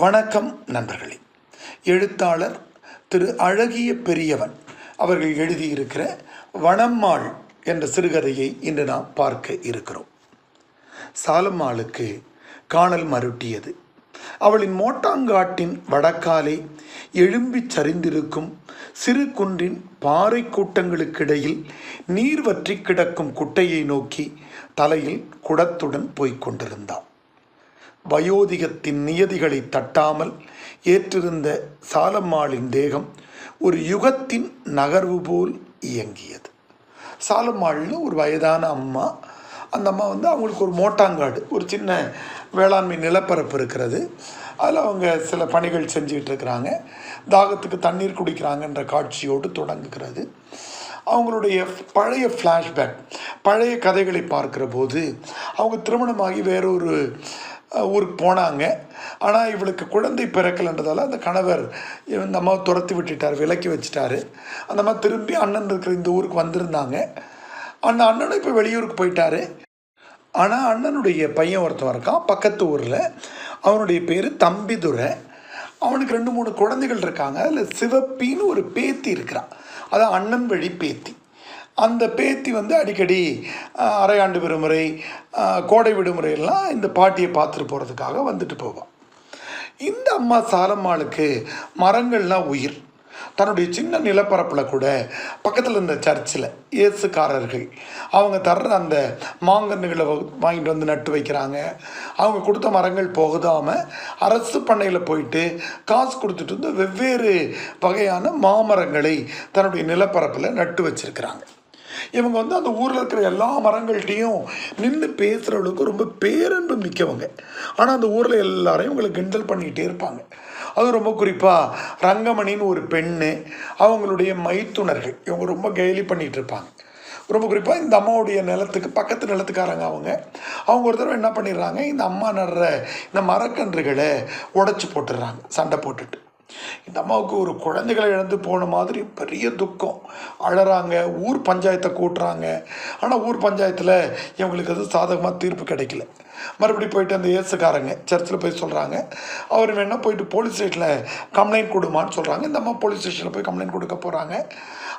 வணக்கம் நண்பர்களே. எழுத்தாளர் திரு அழகிய பெரியவன் அவர்கள் எழுதியிருக்கிற வனம்மாள் என்ற சிறுகதையை இன்று நாம் பார்க்க இருக்கிறோம். சாலம்மாளுக்கு காணல் மருட்டியது. அவளின் மோட்டாங்காட்டின் வடக்காலே எழும்பிச் சரிந்திருக்கும் சிறு குன்றின் பாறை கூட்டங்களுக்கிடையில் நீர் வற்றி கிடக்கும் குட்டையை நோக்கி தலையில் குடத்துடன் போய்க் கொண்டிருந்தாள் வயோதிகத்தின் நியதிகளை தட்டாமல் ஏற்றிருந்த சாலம்மாளின் தேகம் ஒரு யுகத்தின் நகர்வு போல் இயங்கியது. சாலம்மாள்னு ஒரு வயதான அம்மா அந்த அம்மா வந்து அவங்களுக்கு ஒரு மோட்டாங்காடு ஒரு சின்ன வேளாண்மை நிலப்பரப்பு இருக்கிறது. அதில் அவங்க சில பணிகள் செஞ்சுக்கிட்டு இருக்கிறாங்க. தாகத்துக்கு தண்ணீர் குடிக்கிறாங்கன்ற காட்சியோடு தொடங்குகிறது. அவங்களுடைய பழைய ஃப்ளாஷ்பேக் பழைய கதைகளை பார்க்கிற போது அவங்க திருமணமாகி வேறொரு ஊருக்கு போனாங்க. ஆனால் இவளுக்கு குழந்தை பிறக்கலைன்றதால அந்த கணவர் இந்த அம்மாவை துரத்தி விட்டுட்டார் விலக்கி வச்சுட்டாரு. அந்த அம்மா திரும்பி அண்ணன் இருக்கிற இந்த ஊருக்கு வந்திருந்தாங்க. அந்த அண்ணனும் இப்போ வெளியூருக்கு போயிட்டாரு. ஆனால் அண்ணனுடைய பையன் ஒருத்தன் இருக்கான் பக்கத்து ஊரில். அவனுடைய பேர் தம்பிதுரை. அவனுக்கு ரெண்டு மூணு குழந்தைகள் இருக்காங்க. அதில் சிவப்பின்னு ஒரு பேத்தி இருக்கிறான். அதான் அண்ணன் வழி பேத்தி. அந்த பேத்தி வந்து அடிக்கடி அரையாண்டு விடுமுறை கோடை விடுமுறையெல்லாம் இந்த பாட்டியை பார்த்துட்டு போகிறதுக்காக வந்துட்டு போவான் இந்த அம்மா சாலம்மாளுக்கு மரங்கள்லாம் உயிர். தன்னுடைய சின்ன நிலப்பரப்பில் கூட பக்கத்தில் இருந்த சர்ச்சில் இயேசுக்காரர்கள் அவங்க தர்ற அந்த மாங்கன்றுகளை வ- வாங்கிட்டு வந்து நட்டு வைக்கிறாங்க. அவங்க கொடுத்த மரங்கள் போகுதாமல் அரசு பண்ணையில் போயிட்டு காசு கொடுத்துட்டு வந்து வெவ்வேறு வகையான மாமரங்களை தன்னுடைய நிலப்பரப்பில் நட்டு வச்சுருக்கிறாங்க. இவங்க வந்து அந்த ஊரில் இருக்கிற எல்லா மரங்கள்கிட்டையும் நின்று பேசுகிற அளவுக்கு ரொம்ப பேரன்பு மிக்கவங்க. ஆனால் அந்த ஊரில் எல்லாரையும் இவங்களை கிண்டல் பண்ணிக்கிட்டே இருப்பாங்க. அது ரொம்ப குறிப்பாக ரங்கமணின்னு ஒரு பெண்ணு அவங்களுடைய மைத்துணர்கள் இவங்க ரொம்ப கேலி பண்ணிகிட்டு இருப்பாங்க. ரொம்ப குறிப்பாக இந்த அம்மாவுடைய நிலத்துக்கு பக்கத்து நிலத்துக்காரங்க அவங்க. அவங்க ஒரு தடவை என்ன பண்ணிடுறாங்க இந்த அம்மா நடுற இந்த மரக்கன்றுகளை உடைச்சி போட்டுடுறாங்க சண்டை போட்டுட்டு. இந்த அம்மாவுக்கு ஒரு குழந்தைகளை இழந்து போன மாதிரி பெரிய துக்கம். அழறாங்க ஊர் பஞ்சாயத்தை கூட்டுறாங்க. ஆனால் ஊர் பஞ்சாயத்தில் இவங்களுக்கு அது சாதகமாக தீர்ப்பு கிடைக்கல. மறுபடியும் போயிட்டு அந்த இயேசுக்காரங்க சர்ச்சில் போய் சொல்கிறாங்க அவர் வேணால் போயிட்டு போலீஸ் ஸ்டேஷனில் கம்ப்ளைண்ட் கொடுமான்னு சொல்கிறாங்க இந்த அம்மா போலீஸ் ஸ்டேஷனில் போய் கம்ப்ளைண்ட் கொடுக்க போகிறாங்க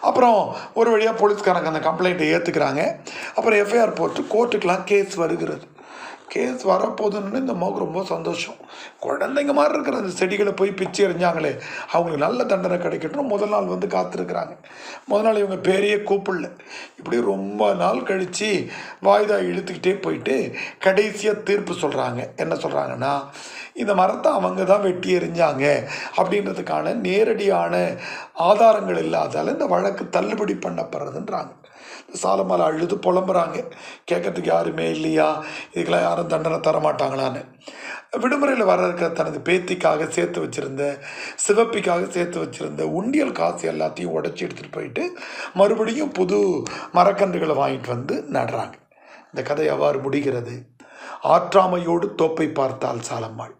அப்புறம் ஒரு வழியாக போலீஸ்காரங்க அந்த கம்ப்ளைண்ட்டை ஏற்றுக்கிறாங்க அப்புறம் எஃப்ஐஆர் போட்டு கோர்ட்டுக்கெலாம் கேஸ் வருகிறது. கேஸ் வரப்போகுதுன்னு இந்த அம்மாவுக்கு ரொம்ப சந்தோஷம். குழந்தைங்க மாதிரி இருக்கிற அந்த செடிகளை போய் பிச்சு எறிஞ்சாங்களே அவங்களுக்கு நல்ல தண்டனை கிடைக்கட்டும் முதல் நாள் வந்து காத்திருக்கிறாங்க. முதல் நாள் இவங்க பேரையே கூப்பிடல. இப்படி ரொம்ப நாள் கழித்து வாய்தா இழுத்துக்கிட்டே போயிட்டு கடைசியாக தீர்ப்பு சொல்கிறாங்க என்ன சொல்கிறாங்கன்னா இந்த மரத்தை அவங்க தான் வெட்டி எறிஞ்சாங்க அப்படின்றதுக்கான நேரடியான ஆதாரங்கள் இல்லாதால இந்த வழக்கு தள்ளுபடி பண்ணப்படுறதுன்றாங்க. சாலமாலை அழுது புலம்புறாங்க. கேட்கறதுக்கு யாருமே இல்லையா? இதுக்கெல்லாம் யாரும் தண்டனை தர மாட்டாங்களான்னு. விடுமுறையில் வர இருக்கிற தனது பேத்திக்காக சேர்த்து வச்சுருந்த சிவப்பிக்காக சேர்த்து வச்சுருந்த உண்டியல் காசு எல்லாத்தையும் உடச்சி எடுத்துகிட்டு போயிட்டு மறுபடியும் புது மரக்கன்றுகளை வாங்கிட்டு வந்து நடுறாங்க. இந்த கதை எவ்வாறு முடிகிறது? ஆற்றாமையோடு தோப்பை பார்த்தால் சாலம்மாள்.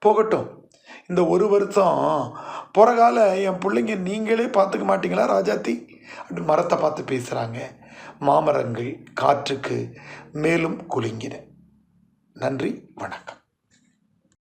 போகட்டும். இந்த ஒரு வருஷம் பிறகால என் பிள்ளைங்க நீங்களே பார்த்துக்க மாட்டீங்களா ராஜாத்தி? அப்படின்னு மரத்தை பார்த்து பேசுகிறாங்க மாமரங்கள் காற்றுக்கு மேலும் குலுங்கின. நன்றி வணக்கம்.